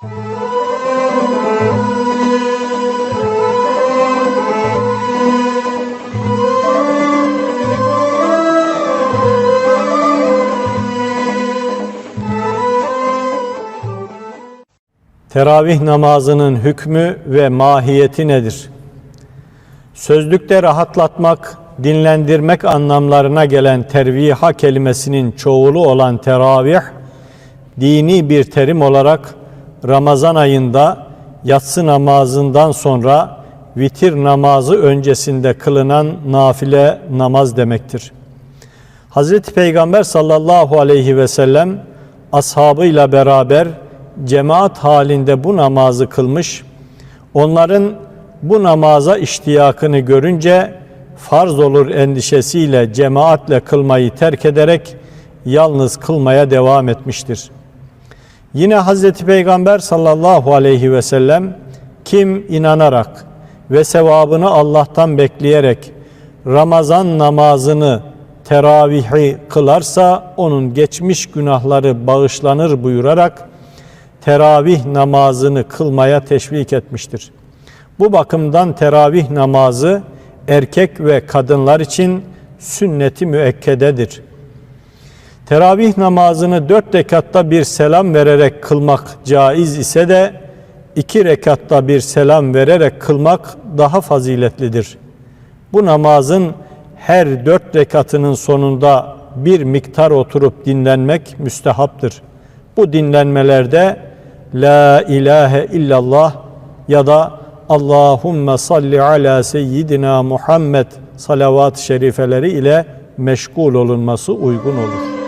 Teravih namazının hükmü ve mahiyeti nedir? Sözlükte rahatlatmak, dinlendirmek anlamlarına gelen terviha kelimesinin çoğulu olan teravih, dini bir terim olarak Ramazan ayında yatsı namazından sonra vitir namazı öncesinde kılınan nafile namaz demektir. Hazreti Peygamber sallallahu aleyhi ve sellem ashabıyla beraber cemaat halinde bu namazı kılmış. Onların bu namaza iştiyakını görünce farz olur endişesiyle cemaatle kılmayı terk ederek yalnız kılmaya devam etmiştir. Yine Hazreti Peygamber sallallahu aleyhi ve sellem kim inanarak ve sevabını Allah'tan bekleyerek Ramazan namazını teravihi kılarsa onun geçmiş günahları bağışlanır buyurarak teravih namazını kılmaya teşvik etmiştir. Bu bakımdan teravih namazı erkek ve kadınlar için sünneti müekkededir. Teravih namazını dört rekatta bir selam vererek kılmak caiz ise de iki rekatta bir selam vererek kılmak daha faziletlidir. Bu namazın her dört rekatının sonunda bir miktar oturup dinlenmek müstehaptır. Bu dinlenmelerde La ilahe illallah ya da Allahümme salli ala seyyidina Muhammed salavat-ı şerifeleri ile meşgul olunması uygun olur.